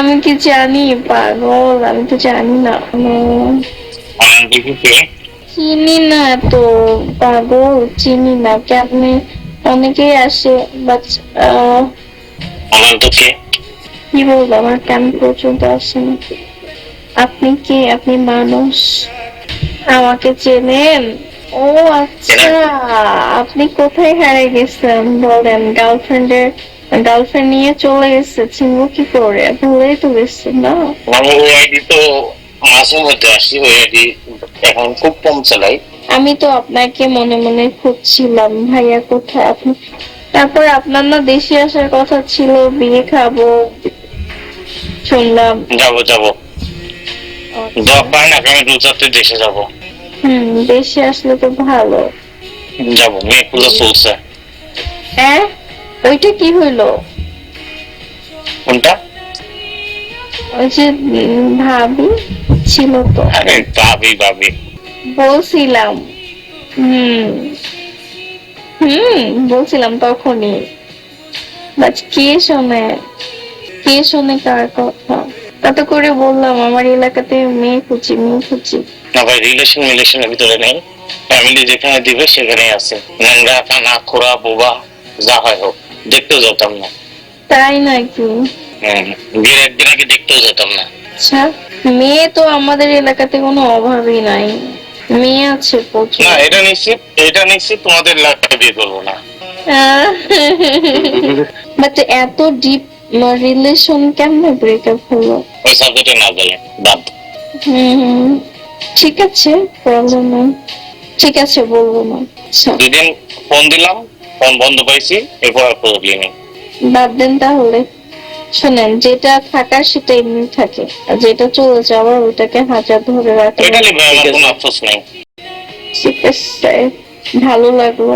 আমি কি জানি পাগল আমি তো জানি না। চিনি না তো পাগল চিনি না। কেমনে অনেকেই আসে বাট কি? বলব আমার কেন পর্যন্ত আসেন আপনি কি? আপনি মানুষ? আমাকে চেনেন? ও আচ্ছা আপনি কোথায় হারিয়ে গেছেন বলেন গার্লফ্রেন্ডের গার্লফ্রেন্ড নিয়ে চলে গেছে চিনবো কি করে ভুলেই তো গেছেন না? আমার ওই আইডি তো মাঝে মধ্যে আসি ওই আইডি এখন খুব কম চালাই। আমি তো আপনাকে মনে মনে খুঁজছিলাম ভাইয়া কোথায়? আপনি তারপর আপনার না দেশে আসার কথা ছিল বিয়ে খাব শুনলাম। যাব যাব। দশ পায় না আমি দু চারটে দেশে যাব। হুম দেশে আসলে তো ভালো। যাব মেয়ে পুজো চলছে। হ্যাঁ? ওইটা কি হইল? কোনটা? ওই যে ভাবি ছিল তো। আরে ভাবি ভাবি। বলছিলাম হুম হুম বলছিলাম তখনই। বাট কে শোনে? কে শোনে কার কথা? এত করে বললাম আমার এলাকাতে মেয়ে খুঁজি মেয়ে খুঁজি না ভাই রিলেশন মিলেশনের ভিতরে নেই। ফ্যামিলি যেখানে দিবে সেখানেই আছে। ন্যাংরা কানা খোরা বোবা যা হয় হোক। দেখতেও যেতাম না। তাই নাকি? হম, বিয়ের একদিন আগে দেখতেও যেতাম না। আচ্ছা মেয়ে তো আমাদের এলাকাতে কোনো অভাবই নাই। মেয়ে আছে প্রচুর। না এটা নিশ্চিত এটা নিশ্চিত তোমাদের এলাকায় বিয়ে করব না। বাট এত ডিপ রিলেশন কেমনে ব্রেকআপ হলো? ওই সাবজেক্টে না বলে বাদ। হুম ঠিক আছে প্রবলেম নেই। ঠিক আছে বলব না। আচ্ছা। দুদিন ফোন দিলাম ফোন বন্ধ পাইছি এরপর আর প্রবলেম নেই বাদ দেন তাহলে। শোনেন যেটা থাকার সেটা এমনি থাকে আর যেটা চলে যাওয়ার ওটাকে হাজার ধরে রাখে এটা নিয়ে আমার কোনো আফসোস নেই। ঠিক আছে ভালো লাগল।